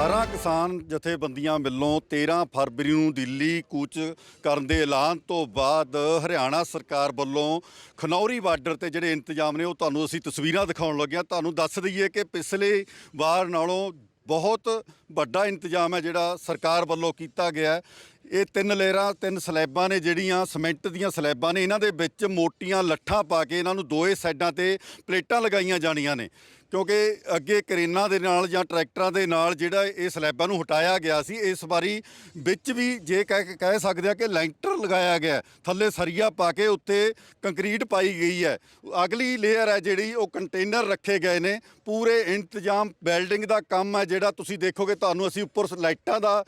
18 ਕਿਸਾਨ ਜਥੇਬੰਦੀਆਂ ਵੱਲੋਂ 13 ਫਰਵਰੀ ਨੂੰ ਦਿੱਲੀ ਕੂਚ ਕਰਨ ਦੇ ਐਲਾਨ ਤੋਂ ਬਾਅਦ ਹਰਿਆਣਾ ਸਰਕਾਰ ਵੱਲੋਂ ਖਨੌਰੀ ਬਾਰਡਰ ਤੇ ਜਿਹੜੇ ਇੰਤਜ਼ਾਮ ਨੇ ਉਹ ਤੁਹਾਨੂੰ ਅਸੀਂ ਤਸਵੀਰਾਂ ਦਿਖਾਉਣ ਲੱਗੇ ਤੁਹਾਨੂੰ ਦੱਸ ਦਈਏ ਕਿ ਪਿਛਲੇ ਵਾਰ ਨਾਲੋਂ ਬਹੁਤ ਵੱਡਾ ਇੰਤਜ਼ਾਮ ਹੈ ਜਿਹੜਾ ਸਰਕਾਰ ਵੱਲੋਂ ਕੀਤਾ ਗਿਆ ਇਹ ਤਿੰਨ ਲੇਅਰਾਂ, ਤਿੰਨ ਸਲੈਬਾਂ ਨੇ ਜਿਹੜੀਆਂ, ਸੀਮੈਂਟ ਦੀਆਂ ਸਲੈਬਾਂ ਨੇ, ਇਹਨਾਂ ਦੇ ਵਿੱਚ ਮੋਟੀਆਂ ਲੱਠਾਂ ਪਾ ਕੇ ਇਹਨਾਂ ਨੂੰ ਦੋਏ ਸਾਈਡਾਂ ਤੇ ਪਲੇਟਾਂ ਲਗਾਈਆਂ ਜਾਣੀਆਂ ਨੇ। ਕਿਉਂਕਿ ਅੱਗੇ ਕਰੇਨਾਂ ਦੇ ਨਾਲ ਜਾਂ ਟਰੈਕਟਰਾਂ ਦੇ ਨਾਲ ਜਿਹੜਾ ਇਹ ਸਲੈਬਾਂ ਨੂੰ ਹਟਾਇਆ ਗਿਆ ਸੀ, ਇਸ ਵਾਰੀ ਵਿੱਚ ਵੀ ਜੇ ਕਹਿ ਕਹਿ ਸਕਦੇ ਆ ਕਿ ਲੈਂਟਰ ਲਗਾਇਆ ਗਿਆ ਥੱਲੇ ਸਰੀਆ ਪਾ ਕੇ ਉੱਤੇ ਕੰਕਰੀਟ ਪਾਈ ਗਈ ਹੈ। ਅਗਲੀ ਲੇਅਰ ਹੈ ਜਿਹੜੀ, ਉਹ ਕੰਟੇਨਰ ਰੱਖੇ ਗਏ ਨੇ। ਪੂਰੇ ਇੰਤਜ਼ਾਮ ਬਿਲਡਿੰਗ ਦਾ ਕੰਮ ਹੈ ਜਿਹੜਾ ਤੁਸੀਂ ਦੇਖੋਗੇ, ਤੁਹਾਨੂੰ ਅਸੀਂ ਉੱਪਰ ਸ- ਲਾਈਟਾਂ ਦਾ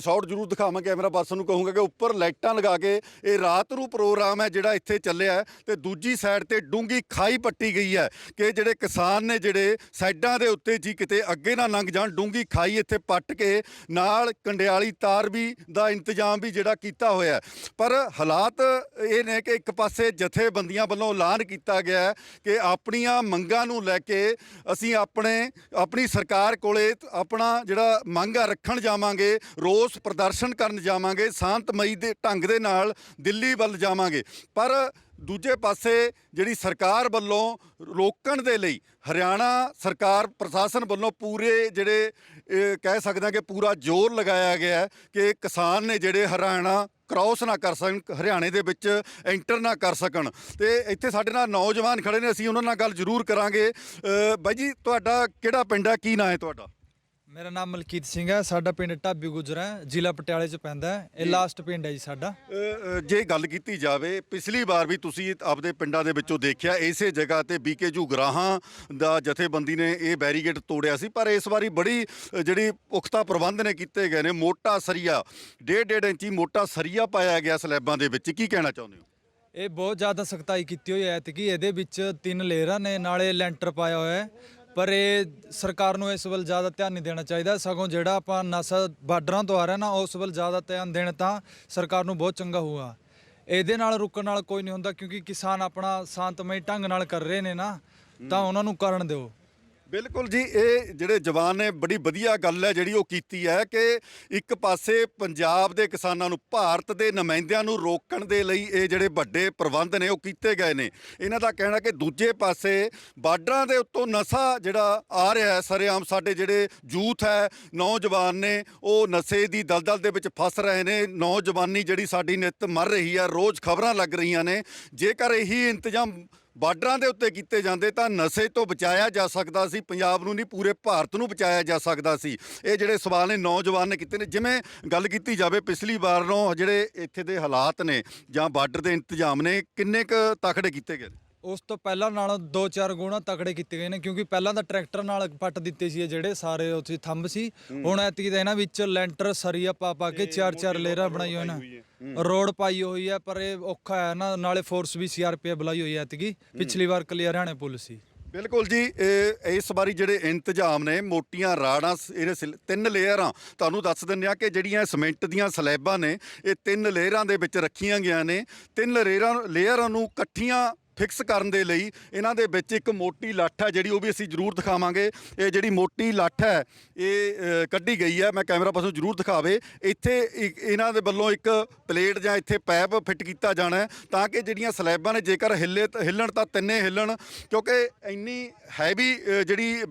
ਸ਼ਾਟ ਜ਼ਰੂਰ ਦਿਖਾਵਾਂਗੇ ਕੈਮਰਾ ਪਰਸਨ ਨੂੰ ਕਹੂੰਗਾ ਕਿ ਉੱਪਰ ਲਾਈਟਾਂ ਲਗਾ ਕੇ ਇਹ ਰਾਤ ਨੂੰ ਪ੍ਰੋਗਰਾਮ ਹੈ ਜਿਹੜਾ ਇੱਥੇ ਚੱਲਿਆ ਹੈ ਤੇ ਦੂਜੀ ਸਾਈਡ ਤੇ ਡੂੰਗੀ ਖਾਈ ਪੱਟੀ ਗਈ ਹੈ ਕਿ ਜਿਹੜੇ ਕਿਸਾਨ ਨੇ ਜਿਹੜੇ ਸਾਈਡਾਂ ਦੇ ਉੱਤੇ ਜੀ ਕਿਤੇ ਅੱਗੇ ਨਾ ਲੰਘ ਜਾਣ ਡੂੰਗੀ ਖਾਈ ਇੱਥੇ ਪੱਟ ਕੇ ਨਾਲ ਕੰਡਿਆਲੀ ਤਾਰ ਵੀ ਦਾ ਇੰਤਜ਼ਾਮ ਵੀ ਜਿਹੜਾ ਕੀਤਾ ਹੋਇਆ ਪਰ ਹਾਲਾਤ ਇਹ ਨੇ ਕਿ ਇੱਕ ਪਾਸੇ ਜਥੇਬੰਦੀਆਂ ਵੱਲੋਂ ਐਲਾਨ ਕੀਤਾ ਗਿਆ ਕਿ ਆਪਣੀਆਂ ਮੰਗਾਂ ਨੂੰ ਲੈ ਕੇ ਅਸੀਂ ਆਪਣੇ, ਆਪਣੀ ਸਰਕਾਰ ਕੋਲੇ ਆਪਣਾ ਜਿਹੜਾ ਮੰਗ ਆ, ਰੱਖਣ ਜਾਵਾਂਗੇ, ਰੋਸ ਪ੍ਰਦਰਸ਼ਨ ਕਰਨ ਜਾਵਾਂਗੇ। ਸ਼ਾਂਤਮਈ ਦੇ ਢੰਗ ਦੇ ਨਾਲ ਦਿੱਲੀ ਵੱਲ ਜਾਵਾਂਗੇ। ਪਰ ਦੂਜੇ ਪਾਸੇ ਜਿਹੜੀ ਸਰਕਾਰ ਵੱਲੋਂ ਰੋਕਣ ਦੇ ਲਈ ਹਰਿਆਣਾ ਸਰਕਾਰ ਪ੍ਰਸ਼ਾਸਨ ਵੱਲੋਂ ਪੂਰੇ ਜਿਹੜੇ ਕਹਿ ਸਕਦੇ ਹਾਂ ਕਿ ਪੂਰਾ ਜ਼ੋਰ ਲਗਾਇਆ ਗਿਆ ਹੈ ਕਿ ਕਿਸਾਨ ਨੇ ਜਿਹੜੇ ਹਰਿਆਣਾ ਕ੍ਰਾਸ ਨਾ ਕਰ ਸਕਣ, ਹਰਿਆਣੇ ਦੇ ਵਿੱਚ ਐਂਟਰ ਨਾ ਕਰ ਸਕਣ। ਤੇ ਇੱਥੇ ਸਾਡੇ ਨਾਲ ਨੌਜਵਾਨ ਖੜੇ ਨੇ, ਅਸੀਂ ਉਹਨਾਂ ਨਾਲ ਗੱਲ ਜ਼ਰੂਰ ਕਰਾਂਗੇ। ਬਾਈ ਜੀ, ਤੁਹਾਡਾ ਕਿਹੜਾ ਪਿੰਡ ਹੈ? ਕੀ ਨਾਂ ਹੈ ਤੁਹਾਡਾ? ਮੇਰਾ ਨਾਮ ਮਲਕੀਤ ਸਿੰਘ ਹੈ ਸਾਡਾ ਪਿੰਡ ਢਾਬੀ ਗੁਜਰਾ ਹੈ ਜ਼ਿਲ੍ਹਾ ਪਟਿਆਲੇ ਚ ਪੈਂਦਾ ਹੈ। ਇਹ ਲਾਸਟ ਪਿੰਡ ਹੈ ਜੀ ਸਾਡਾ। ਅ, ਅ, ਜੇ ਗੱਲ ਕੀਤੀ ਜਾਵੇ ਪਿਛਲੀ ਵਾਰ ਵੀ ਤੁਸੀਂ ਆਪਦੇ ਪਿੰਡਾਂ ਦੇ ਵਿੱਚੋਂ ਦੇਖਿਆ ਇਸੇ ਜਗ੍ਹਾ ਤੇ ਬੀਕੇ ਜੁਗਰਾਹਾਂ ਦਾ ਜਥੇਬੰਦੀ ਨੇ ਇਹ ਬੈਰੀਗੇਡ ਤੋੜਿਆ ਸੀ ਪਰ ਇਸ ਵਾਰੀ ਬੜੀ ਅ, ਜਿਹੜੀ ਪੁਖਤਾ ਪ੍ਰਬੰਧ ਨੇ ਕੀਤੇ ਗਏ ਨੇ ਮੋਟਾ ਸਰੀਆ ਡੇਢ ਡੇਢ ਇੰਚੀ ਮੋਟਾ ਸਰੀਆ ਪਾਇਆ ਗਿਆ ਸਲੈਬਾਂ ਦੇ ਵਿੱਚ ਕੀ ਕਹਿਣਾ ਚਾਹੁੰਦੇ ਹੋ? ਇਹ ਬਹੁਤ ਜ਼ਿਆਦਾ ਸਖਤਾਈ ਕੀਤੀ ਹੋਈ ਹੈ ਕਿ ਇਹਦੇ ਵਿੱਚ ਤਿੰਨ ਲੇਅਰਾਂ ਨੇ ਨਾਲੇ ਲੈਂਟਰ ਪਾਇਆ ਹੋਇਆ ਹੈ। ਪਰ ਇਹ ਸਰਕਾਰ ਨੂੰ ਇਸ ਵੱਲ ਜ਼ਿਆਦਾ ਧਿਆਨ ਨਹੀਂ ਦੇਣਾ ਚਾਹੀਦਾ। ਸਗੋਂ ਜਿਹੜਾ ਆਪਾਂ ਨਸਾ ਬਾਰਡਰਾਂ ਤੋਂ ਆ ਰਿਹਾ ਨਾ ਉਸ ਵੱਲ ਜ਼ਿਆਦਾ ਧਿਆਨ ਦੇਣ ਤਾਂ ਸਰਕਾਰ ਨੂੰ ਬਹੁਤ ਚੰਗਾ ਹੋਊਗਾ। ਇਹਦੇ ਨਾਲ ਰੁਕਣ ਨਾਲ ਕੋਈ ਨਹੀਂ ਹੁੰਦਾ ਕਿਉਂਕਿ ਕਿਸਾਨ ਆਪਣਾ ਸ਼ਾਂਤਮਈ ਢੰਗ ਨਾਲ ਕਰ ਰਹੇ ਨੇ ਨਾ ਤਾਂ ਉਹਨਾਂ ਨੂੰ ਕਰਨ ਦਿਓ। ਬਿਲਕੁਲ ਜੀ, ਇਹ ਜਿਹੜੇ ਜਵਾਨ ਨੇ, ਬੜੀ ਵਧੀਆ ਗੱਲ ਹੈ ਜਿਹੜੀ ਉਹ ਕੀਤੀ ਹੈ ਕਿ ਇੱਕ ਪਾਸੇ ਪੰਜਾਬ ਦੇ ਕਿਸਾਨਾਂ ਨੂੰ, ਭਾਰਤ ਦੇ ਨੁਮਾਇੰਦਿਆਂ ਨੂੰ ਰੋਕਣ ਦੇ ਲਈ ਇਹ ਜਿਹੜੇ ਵੱਡੇ ਪ੍ਰਬੰਧ ਨੇ, ਉਹ ਕੀਤੇ ਗਏ ਨੇ। ਇਹਨਾਂ ਦਾ ਕਹਿਣਾ ਕਿ ਦੂਜੇ ਪਾਸੇ ਬਾਰਡਰਾਂ ਦੇ ਉੱਤੋਂ ਨਸ਼ਾ ਜਿਹੜਾ ਆ ਰਿਹਾ ਹੈ, ਸਰੇਆਮ ਸਾਡੇ ਜਿਹੜੇ ਯੂਥ ਹੈ, ਨੌਜਵਾਨ ਨੇ, ਉਹ ਨਸ਼ੇ ਦੀ ਦਲਦਲ ਦੇ ਵਿੱਚ ਫਸ ਰਹੇ ਨੇ। ਨੌਜਵਾਨੀ ਜਿਹੜੀ ਸਾਡੀ ਨਿੱਤ ਮਰ ਰਹੀ ਹੈ, ਰੋਜ਼ ਖਬਰਾਂ ਲੱਗ ਰਹੀਆਂ ਨੇ। ਜੇਕਰ ਇਹੀ ਇੰਤਜ਼ਾਮ ਬਾਰਡਰਾਂ ਦੇ ਉੱਤੇ ਕੀਤੇ ਜਾਂਦੇ ਤਾਂ ਨਸ਼ੇ ਤੋਂ ਬਚਾਇਆ ਜਾ ਸਕਦਾ ਸੀ, ਪੰਜਾਬ ਨੂੰ ਨਹੀਂ, ਪੂਰੇ ਭਾਰਤ ਨੂੰ ਬਚਾਇਆ ਜਾ ਸਕਦਾ ਸੀ। ਇਹ ਜਿਹੜੇ ਸਵਾਲ ਨੇ, ਨੌਜਵਾਨ ਨੇ ਕੀਤੇ ਨੇ। ਜਿਵੇਂ ਗੱਲ ਕੀਤੀ ਜਾਵੇ ਪਿਛਲੀ ਵਾਰ ਨੂੰ ਜਿਹੜੇ ਇੱਥੇ ਦੇ ਹਾਲਾਤ ਨੇ ਜਾਂ ਬਾਰਡਰ ਦੇ ਇੰਤਜ਼ਾਮ ਨੇ, ਕਿੰਨੇ ਕੁ ਤਕੜੇ ਕੀਤੇ ਗਏ ਉਸ ਤੋਂ ਪਹਿਲਾਂ ਨਾਲੋਂ 2-4 ਗੁਣਾ ਤਕੜੇ ਕੀਤੇ ਗਏ ਨੇ ਕਿਉਂਕਿ ਪਹਿਲਾਂ ਤਾਂ ਟਰੈਕਟਰ ਨਾਲ ਪੱਟ ਦਿੱਤੇ ਸੀ ਇਹ ਜਿਹੜੇ ਸਾਰੇ ਉੱਥੇ ਥੰਬ ਸੀ। ਹੁਣ ਐਤਕੀ ਤਾਂ ਇਹਨਾਂ ਵਿੱਚ ਲੈਂਟਰ ਸਰੀਆ ਪਾ ਪਾ ਕੇ ਚਾਰ ਚਾਰ ਲੇਅਰਾਂ ਬਣਾਈ ਹੋਈ ਨਾ ਰੋਡ ਪਾਈ ਹੋਈ ਹੈ ਪਰ ਇਹ ਔਖਾ ਹੈ ਨਾ ਨਾਲੇ ਫੋਰਸ ਵੀ ਸੀਆਰਪੀਐਫ ਬੁਲਾਈ ਹੋਈ ਹੈ ਐਤਕੀ। ਪਿਛਲੀ ਵਾਰ ਕਲੀਅਰ ਹਰਿਆਣੇ ਪੁਲਿਸ ਸੀ। ਬਿਲਕੁਲ ਜੀ ਇਹ ਇਸ ਵਾਰੀ ਜਿਹੜੇ ਇੰਤਜ਼ਾਮ ਨੇ ਮੋਟੀਆਂ ਰਾੜਾਂ ਇਹਦੇ ਤਿੰਨ ਲੇਅਰਾਂ ਤੁਹਾਨੂੰ ਦੱਸ ਦਿੰਦੇ ਆ ਕਿ ਜਿਹੜੀਆਂ ਸੀਮੈਂਟ ਦੀਆਂ ਸਲੈਬਾਂ ਨੇ ਇਹ ਤਿੰਨ ਲੇਅਰਾਂ ਦੇ ਵਿੱਚ ਰੱਖੀਆਂ ਗਈਆਂ ਨੇ। ਤਿੰਨ ਲੇਅਰਾਂ ਲੇਅਰਾਂ ਨੂੰ ਇਕੱਠੀਆਂ ਫਿਕਸ ਕਰਨ ਦੇ ਲਈ ਇਹਨਾਂ ਦੇ ਵਿੱਚ ਇੱਕ ਮੋਟੀ ਲੱਠ ਹੈ, ਜਿਹੜੀ ਉਹ ਵੀ ਅਸੀਂ ਜ਼ਰੂਰ ਦਿਖਾਵਾਂਗੇ। ਇਹ ਜਿਹੜੀ ਮੋਟੀ ਲੱਠ ਹੈ, ਇਹ ਕੱਢੀ ਗਈ ਹੈ। ਮੈਂ ਕੈਮਰਾ ਪਾਸੋਂ ਜ਼ਰੂਰ ਦਿਖਾਵੇ। ਇੱਥੇ ਇੱਕ- ਇਹਨਾਂ ਦੇ ਵੱਲੋਂ ਇੱਕ ਪਲੇਟ ਜਾਂ ਇੱਥੇ ਪੈਪ ਫਿੱਟ ਕੀਤਾ ਜਾਣਾ ਹੈ, ਤਾਂ ਕਿ ਜਿਹੜੀਆਂ ਸਲੈਬਾਂ ਨੇ, ਜੇਕਰ ਹਿੱਲੇ ਤਾਂ ਹਿੱਲਣ ਤਾਂ ਤਿੰਨੇ ਹਿੱਲਣ, ਕਿਉਂਕਿ ਇੰਨੀ ਹੈਵੀ ਜਿਹੜੀ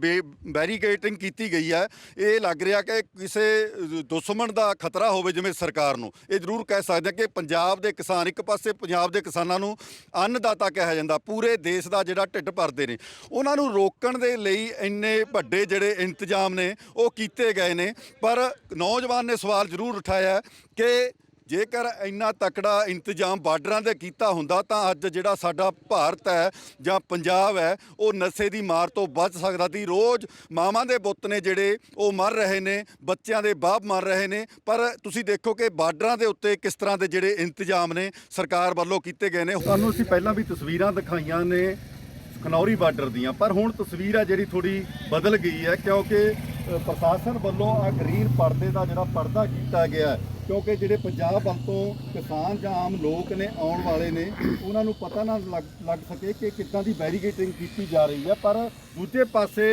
ਬੈਰੀਕੇਟਿੰਗ ਕੀਤੀ ਗਈ ਹੈ, ਇਹ ਲੱਗ ਰਿਹਾ ਕਿ ਕਿਸੇ ਦੁਸ਼ਮਣ ਦਾ ਖਤਰਾ ਹੋਵੇ ਜਿਵੇਂ ਸਰਕਾਰ ਨੂੰ। ਇਹ ਜ਼ਰੂਰ ਕਹਿ ਸਕਦੇ ਹਾਂ ਕਿ ਪੰਜਾਬ ਦੇ ਕਿਸਾਨ, ਇੱਕ ਪਾਸੇ ਪੰਜਾਬ ਦੇ ਕਿਸਾਨਾਂ ਨੂੰ ਅੰਨਦਾਤਾ ਕਹਿ ਜਾਂਦਾ, ਪੂਰੇ ਦੇਸ਼ ਦਾ ਜਿਹੜਾ ਢਿੱਡ ਭਰਦੇ ਨੇ। ਉਹਨਾਂ ਨੂੰ ਰੋਕਣ ਦੇ ਲਈ ਇੰਨੇ ਵੱਡੇ ਜਿਹੜੇ ਇੰਤਜ਼ਾਮ ਨੇ, ਉਹ ਕੀਤੇ ਗਏ ਨੇ। ਪਰ ਨੌਜਵਾਨ ਨੇ ਸਵਾਲ ਜ਼ਰੂਰ ਉਠਾਇਆ ਕਿ ਜੇਕਰ ਇੰਨਾ ਤਕੜਾ ਇੰਤਜ਼ਾਮ ਬਾਰਡਰਾਂ ਦੇ ਕੀਤਾ ਹੁੰਦਾ, ਤਾਂ ਅੱਜ ਜਿਹੜਾ ਸਾਡਾ ਭਾਰਤ ਹੈ ਜਾਂ ਪੰਜਾਬ ਹੈ, ਉਹ ਨਸ਼ੇ ਦੀ ਮਾਰ ਤੋਂ ਬਚ ਸਕਦਾ ਸੀ। ਰੋਜ਼ ਮਾਵਾਂ ਦੇ ਬੁੱਤ ਨੇ ਜਿਹੜੇ, ਉਹ ਮਰ ਰਹੇ ਨੇ, ਬੱਚਿਆਂ ਦੇ ਬਾਪ ਮਰ ਰਹੇ ਨੇ। ਪਰ ਤੁਸੀਂ ਦੇਖੋ ਕਿ ਬਾਰਡਰਾਂ ਦੇ ਉੱਤੇ ਕਿਸ ਤਰ੍ਹਾਂ ਦੇ ਜਿਹੜੇ ਇੰਤਜ਼ਾਮ ਨੇ ਸਰਕਾਰ ਵੱਲੋਂ ਕੀਤੇ ਗਏ ਨੇ। ਤੁਹਾਨੂੰ ਅਸੀਂ ਪਹਿਲਾਂ ਵੀ ਤਸਵੀਰਾਂ ਦਿਖਾਈਆਂ ਨੇ ਖਨੌਰੀ ਬਾਰਡਰ ਦੀਆਂ, ਪਰ ਹੁਣ ਤਸਵੀਰ ਹੈ ਜਿਹੜੀ ਥੋੜੀ ਬਦਲ ਗਈ ਹੈ, ਕਿਉਂਕਿ ਪ੍ਰਸ਼ਾਸਨ ਵੱਲੋਂ ਆ ਗ੍ਰੀਨ ਪਰਦੇ ਦਾ ਜਿਹੜਾ ਪਰਦਾ ਕੀਤਾ ਗਿਆ ਕਿਉਂਕਿ ਜਿਹੜੇ ਪੰਜਾਬ ਵੱਲ ਤੋਂ ਕਿਸਾਨ ਜਾਂ ਆਮ ਲੋਕ ਨੇ, ਆਉਣ ਵਾਲੇ ਨੇ, ਉਹਨਾਂ ਨੂੰ ਪਤਾ ਨਾ ਲੱਗ ਲੱਗ ਸਕੇ ਕਿ ਕਿੱਦਾਂ ਦੀ ਬੈਰੀਕੇਟਿੰਗ ਕੀਤੀ ਜਾ ਰਹੀ ਹੈ। ਪਰ ਦੂਜੇ ਪਾਸੇ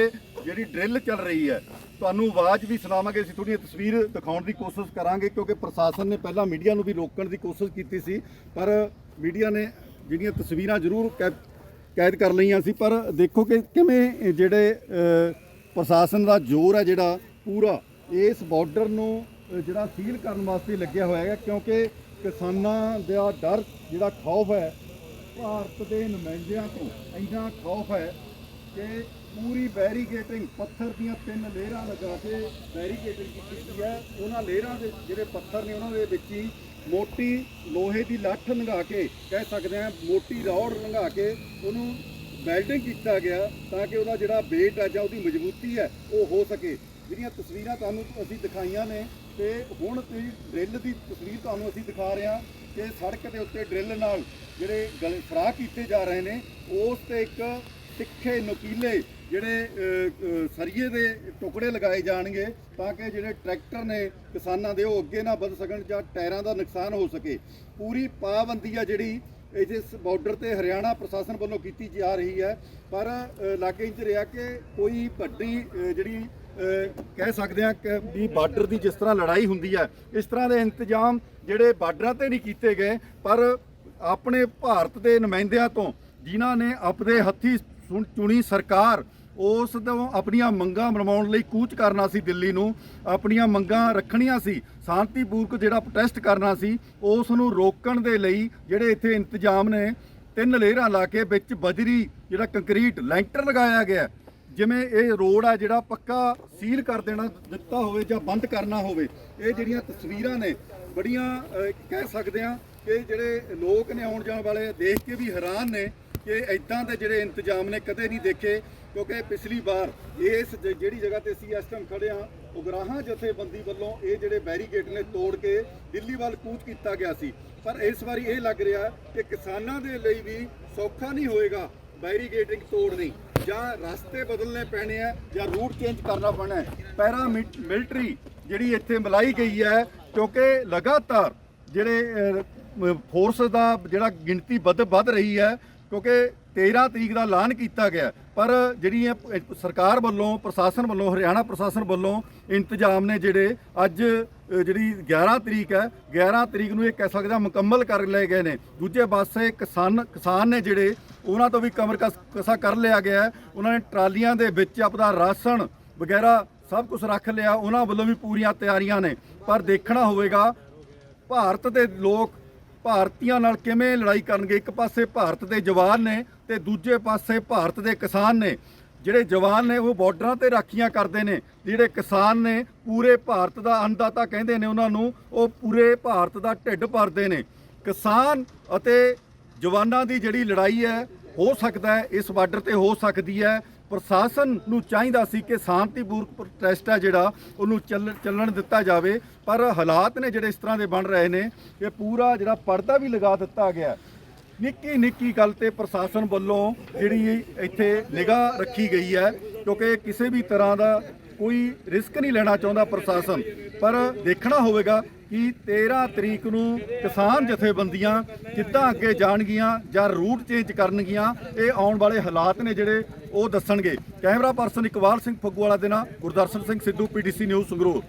ਜਿਹੜੀ ਡਰਿੱਲ ਚੱਲ ਰਹੀ ਹੈ, ਤੁਹਾਨੂੰ ਆਵਾਜ਼ ਵੀ ਸੁਣਾਵਾਂਗੇ, ਅਸੀਂ ਥੋੜੀ ਤਸਵੀਰ ਦਿਖਾਉਣ ਦੀ ਕੋਸ਼ਿਸ਼ ਕਰਾਂਗੇ, ਕਿਉਂਕਿ ਪ੍ਰਸ਼ਾਸਨ ਨੇ ਪਹਿਲਾਂ ਮੀਡੀਆ ਨੂੰ ਵੀ ਰੋਕਣ ਦੀ ਕੋਸ਼ਿਸ਼ ਕੀਤੀ ਸੀ, ਪਰ ਮੀਡੀਆ ਨੇ ਜਿਹੜੀਆਂ ਤਸਵੀਰਾਂ ਜ਼ਰੂਰ ਕੈ- ਕੈਦ ਕਰ ਲਈਆਂ ਸੀ। ਪਰ ਦੇਖੋ ਕਿ ਕਿਵੇਂ ਜਿਹੜੇ ਪ੍ਰਸ਼ਾਸਨ ਦਾ ਜ਼ੋਰ ਹੈ ਜਿਹੜਾ ਪੂਰਾ, ਇਸ ਬਾਰਡਰ ਨੂੰ ਜਿਹੜਾ ਸੀਲ ਕਰਨ ਵਾਸਤੇ ਲੱਗਿਆ ਹੋਇਆ ਹੈ ਕਿਉਂਕਿ ਕਿਸਾਨਾਂ ਦਾ ਡਰ ਜਿਹੜਾ ਖੌਫ ਹੈ, ਭਾਰਤ ਦੇ ਨੁਮਾਇੰਦਿਆਂ ਤੋਂ ਇੰਨਾ ਖੌਫ ਹੈ ਕਿ ਪੂਰੀ ਬੈਰੀਕੇਟਿੰਗ ਪੱਥਰ ਦੀਆਂ ਤਿੰਨ ਲੇਅਰਾਂ ਲਗਾ ਕੇ ਬੈਰੀਕੇਟਿੰਗ ਕੀਤੀ ਹੈ। ਉਹਨਾਂ ਲੇਅਰਾਂ ਦੇ ਜਿਹੜੇ ਪੱਥਰ ਨੇ, ਉਹਨਾਂ ਦੇ ਵਿੱਚ ਹੀ ਮੋਟੀ ਲੋਹੇ ਦੀ ਲੱਠ ਲੰਘਾ ਕੇ, ਕਹਿ ਸਕਦੇ ਹਾਂ ਮੋਟੀ ਰੌੜ ਲੰਘਾ ਕੇ ਉਹਨੂੰ ਵੈਲਡਿੰਗ ਕੀਤਾ ਗਿਆ ਤਾਂ ਕਿ ਉਹਦਾ ਜਿਹੜਾ weight ਹੈ ਜਾਂ ਉਹਦੀ ਮਜ਼ਬੂਤੀ ਹੈ, ਉਹ ਹੋ ਸਕੇ। ਜਿਹੜੀਆਂ ਤਸਵੀਰਾਂ ਤੁਹਾਨੂੰ ਅਸੀਂ ਦਿਖਾਈਆਂ ਨੇ ਤੇ ਹੁਣ ਤੁਸੀਂ ਡਰਿੱਲ ਦੀ ਤਸਵੀਰ ਤੁਹਾਨੂੰ ਅਸੀਂ ਦਿਖਾ ਰਹੇ ਹਾਂ ਕਿ ਸੜਕ ਦੇ ਉੱਤੇ ਡਰਿੱਲ ਨਾਲ ਜਿਹੜੇ ਗਲੇ ਫਰਾਹ ਕੀਤੇ ਜਾ ਰਹੇ ਨੇ ਉਸ ਤੇ ਇੱਕ ਤਿੱਖੇ ਨੁਕੀਲੇ ਜਿਹੜੇ ਸਰੀਏ ਦੇ ਟੁਕੜੇ ਲਗਾਏ ਜਾਣਗੇ ਤਾਂ ਕਿ ਜਿਹੜੇ ਟਰੈਕਟਰ ਨੇ ਕਿਸਾਨਾਂ ਦੇ ਉਹ ਅੱਗੇ ਨਾ ਵੱਧ ਸਕਣ ਜਾਂ ਟਾਇਰਾਂ ਦਾ ਨੁਕਸਾਨ ਹੋ ਸਕੇ। ਪੂਰੀ ਪਾਬੰਦੀ ਆ ਜਿਹੜੀ ਇਸ ਬਾਰਡਰ ਤੇ ਹਰਿਆਣਾ ਪ੍ਰਸ਼ਾਸਨ ਵੱਲੋਂ ਕੀਤੀ ਜਾ ਰਹੀ ਹੈ ਪਰ ਅ, ਲਾਗੇ ਇੰਜ ਰਿਹਾ ਕਿ ਕੋਈ ਵੱਡੀ ਜਿਹੜੀ ਕਹਿ ਸਕਦੇ ਆ ਕਿ ਵੀ ਬਾਰਡਰ ਦੀ ਜਿਸ ਤਰ੍ਹਾਂ ਲੜਾਈ ਹੁੰਦੀ ਹੈ, ਇਸ ਤਰ੍ਹਾਂ ਦੇ ਇੰਤਜ਼ਾਮ ਜਿਹੜੇ ਬਾਰਡਰਾਂ ਤੇ ਨਹੀਂ ਕੀਤੇ ਗਏ, ਪਰ ਆਪਣੇ ਭਾਰਤ ਦੇ ਨੁਮਾਇੰਦਿਆਂ ਤੋਂ ਜਿਨ੍ਹਾਂ ਨੇ ਆਪਣੇ ਹੱਥੀ ਸੁਣ- ਚੁਣੀ ਸਰਕਾਰ, ਉਸ ਤੋਂ ਆਪਣੀਆਂ ਮੰਗਾਂ ਮਨਵਾਉਣ ਲਈ ਕੂਚ ਕਰਨਾ ਸੀ ਦਿੱਲੀ ਨੂੰ, ਆਪਣੀਆਂ ਮੰਗਾਂ ਰੱਖਣੀਆਂ ਸੀ, ਸ਼ਾਂਤੀਪੂਰਕ ਜਿਹੜਾ ਪ੍ਰੋਟੈਸਟ ਕਰਨਾ ਸੀ, ਉਸ ਨੂੰ ਰੋਕਣ ਦੇ ਲਈ ਜਿਹੜੇ ਇੱਥੇ ਇੰਤਜ਼ਾਮ ਨੇ, ਤਿੰਨ ਲੇਅਰਾਂ ਲਾ ਕੇ ਵਿੱਚ ਬਜਰੀ ਜਿਹੜਾ ਕੰਕਰੀਟ ਲੈਂਟਰ ਲਗਾਇਆ ਗਿਆ। ਜਿਵੇਂ ਇਹ ਰੋਡ ਆ ਜਿਹੜਾ ਪੱਕਾ ਸੀਲ ਕਰ ਦੇਣਾ, ਦਿੱਤਾ ਹੋਵੇ ਜਾਂ ਬੰਦ ਕਰਨਾ ਹੋਵੇ, ਇਹ ਜਿਹੜੀਆਂ ਤਸਵੀਰਾਂ ਨੇ, ਬੜੀਆਂ ਕਹਿ ਸਕਦੇ ਆ ਕਿ ਜਿਹੜੇ ਲੋਕ ਨੇ ਆਉਣ ਜਾਣ ਵਾਲੇ, ਦੇਖ ਕੇ ਵੀ ਹੈਰਾਨ ਨੇ ਕਿ ਇਦਾਂ ਦੇ ਜਿਹੜੇ ਇੰਤਜ਼ਾਮ ਨੇ ਕਦੇ ਨਹੀਂ ਦੇਖੇ, ਕਿਉਂਕਿ ਪਿਛਲੀ ਵਾਰ ਇਸ ਜਿਹੜੀ ਜਗ੍ਹਾ ਤੇ ਅਸੀਂ ਇਸ ਟਾਈਮ ਖੜੇ ਆ ਉਗਰਾਹਾਂ ਜਥੇਬੰਦੀ ਵੱਲੋਂ ਇਹ ਜਿਹੜੇ ਬੈਰੀਗੇਟ ਨੇ ਤੋੜ ਕੇ ਦਿੱਲੀ ਵੱਲ ਕੂਚ ਕੀਤਾ ਗਿਆ ਸੀ। ਪਰ ਇਸ ਵਾਰੀ ਇਹ ਲੱਗ ਰਿਹਾ ਕਿ ਕਿਸਾਨਾਂ ਦੇ ਲਈ ਵੀ ਸੌਖਾ ਨਹੀਂ ਹੋਏਗਾ ਬੈਰੀਗੇਟਿੰਗ ਤੋੜਨੀ। ਜਾਂ ਰਸਤੇ ਬਦਲਨੇ ਪੈਣੇ ਆ ਜਾਂ ਰੂਟ ਚੇਂਜ ਕਰਨਾ ਪੈਣਾ ਹੈ। ਪੈਰਾ ਮਿਲਟਰੀ ਜਿਹੜੀ ਇੱਥੇ ਮਲਾਈ ਗਈ ਹੈ, ਕਿਉਂਕਿ ਲਗਾਤਾਰ ਜਿਹੜੇ ਫੋਰਸ ਦਾ ਜਿਹੜਾ ਗਿਣਤੀ ਵੱਧ ਵੱਧ ਰਹੀ ਹੈ, ਕਿਉਂਕਿ 13 ਤਰੀਕ ਦਾ ਐਲਾਨ ਕੀਤਾ ਗਿਆ। ਪਰ ਜਿਹੜੀ ਇਹ ਸਰਕਾਰ ਵੱਲੋਂ, ਪ੍ਰਸ਼ਾਸਨ ਵੱਲੋਂ, ਹਰਿਆਣਾ ਪ੍ਰਸ਼ਾਸਨ ਵੱਲੋਂ ਇੰਤਜ਼ਾਮ ਨੇ ਜਿਹੜੇ, ਅੱਜ ਜਿਹੜੀ 11 ਤਰੀਕ ਹੈ 11 ਤਰੀਕ ਨੂੰ ਇਹ ਕਹਿ ਸਕਦਾ ਮੁਕੰਮਲ ਕਰ ਲਏ ਗਏ ਨੇ। ਦੂਜੇ ਪਾਸੇ ਕਿਸਾਨ ਕਿਸਾਨ ਨੇ ਜਿਹੜੇ ਉਹਨਾਂ ਤੋਂ ਵੀ ਕਮਰ ਕਸ- ਕਸਾ ਕਰ ਲਿਆ ਗਿਆ ਹੈ। ਉਹਨਾਂ ਨੇ ਟਰਾਲੀਆਂ ਦੇ ਵਿੱਚ ਆਪਣਾ ਰਾਸ਼ਨ ਵਗੈਰਾ ਸਭ ਕੁਝ ਰੱਖ ਲਿਆ। ਉਹਨਾਂ ਵੱਲੋਂ ਵੀ ਪੂਰੀਆਂ ਤਿਆਰੀਆਂ ਨੇ। ਪਰ ਦੇਖਣਾ ਹੋਵੇਗਾ, ਭਾਰਤ ਦੇ ਲੋਕ ਭਾਰਤੀਆਂ ਨਾਲ ਕਿਵੇਂ ਲੜਾਈ ਕਰਨਗੇ? ਇੱਕ ਪਾਸੇ ਭਾਰਤ ਦੇ ਜਵਾਨ ਨੇ ਤੇ ਦੂਜੇ ਪਾਸੇ ਭਾਰਤ ਦੇ ਕਿਸਾਨ ਨੇ। ਜਿਹੜੇ ਜਵਾਨ ਨੇ, ਉਹ ਬਾਰਡਰਾਂ ਤੇ ਰਾਖੀਆਂ ਕਰਦੇ ਨੇ। ਜਿਹੜੇ ਕਿਸਾਨ ਨੇ, ਪੂਰੇ ਭਾਰਤ ਦਾ ਅੰਨਦਾਤਾ ਕਹਿੰਦੇ ਨੇ ਉਹਨਾਂ ਨੂੰ, ਉਹ ਪੂਰੇ ਭਾਰਤ ਦਾ ਢਿੱਡ ਭਰਦੇ ਨੇ। ਕਿਸਾਨ ਅਤੇ ਜਵਾਨਾਂ ਦੀ ਜਿਹੜੀ ਲੜਾਈ ਹੈ, ਹੋ ਸਕਦਾ ਹੈ, ਇਸ ਬਾਰਡਰ ਤੇ ਹੋ ਸਕਦੀ ਹੈ। ਪ੍ਰਸ਼ਾਸਨ ਨੂੰ ਚਾਹੀਦਾ ਸੀ ਕਿ ਸ਼ਾਂਤੀਪੂਰਕ ਪ੍ਰੋਟੈਸਟ ਹੈ ਜਿਹੜਾ, ਉਹਨੂੰ ਚੱਲ- ਚੱਲਣ ਦਿੱਤਾ ਜਾਵੇ। ਪਰ ਹਾਲਾਤ ਨੇ ਜਿਹੜੇ ਇਸ ਤਰ੍ਹਾਂ ਦੇ ਬਣ ਰਹੇ ਨੇ ਇਹ ਪੂਰਾ ਜਿਹੜਾ ਪਰਦਾ ਵੀ ਲਗਾ ਦਿੱਤਾ ਗਿਆ। ਨਿੱਕੀ ਨਿੱਕੀ ਗੱਲ ਤੇ ਪ੍ਰਸ਼ਾਸਨ ਵੱਲੋਂ ਜਿਹੜੀ ਇੱਥੇ ਨਿਗਾਹ ਰੱਖੀ ਗਈ ਹੈ, ਕਿਉਂਕਿ ਕਿਸੇ ਵੀ ਤਰ੍ਹਾਂ ਦਾ ਕੋਈ ਰਿਸਕ ਨਹੀਂ ਲੈਣਾ ਚਾਹੁੰਦਾ ਪ੍ਰਸ਼ਾਸਨ, ਪਰ ਦੇਖਣਾ ਹੋਵੇਗਾ ਕਿ 13 ਤਰੀਕ ਨੂੰ ਕਿਸਾਨ ਜਥੇਬੰਦੀਆਂ ਕਿੱਦਾਂ ਅੱਗੇ ਜਾਣਗੀਆਂ ਜਾਂ ਰੂਟ ਚੇਂਜ ਕਰਨਗੀਆਂ, ਇਹ ਆਉਣ ਵਾਲੇ ਹਾਲਾਤ ਨੇ ਜਿਹੜੇ ਉਹ ਦੱਸਣਗੇ। ਕੈਮਰਾ ਪਰਸਨ ਇਕਬਾਲ ਸਿੰਘ ਫੱਗੂਵਾਲਾ ਦੇ ਨਾਲ ਗੁਰਦਰਸ਼ਨ ਸਿੰਘ ਸਿੱਧੂ, ਪੀਡੀਸੀ ਨਿਊਜ਼ ਸੰਗਰੂਰ।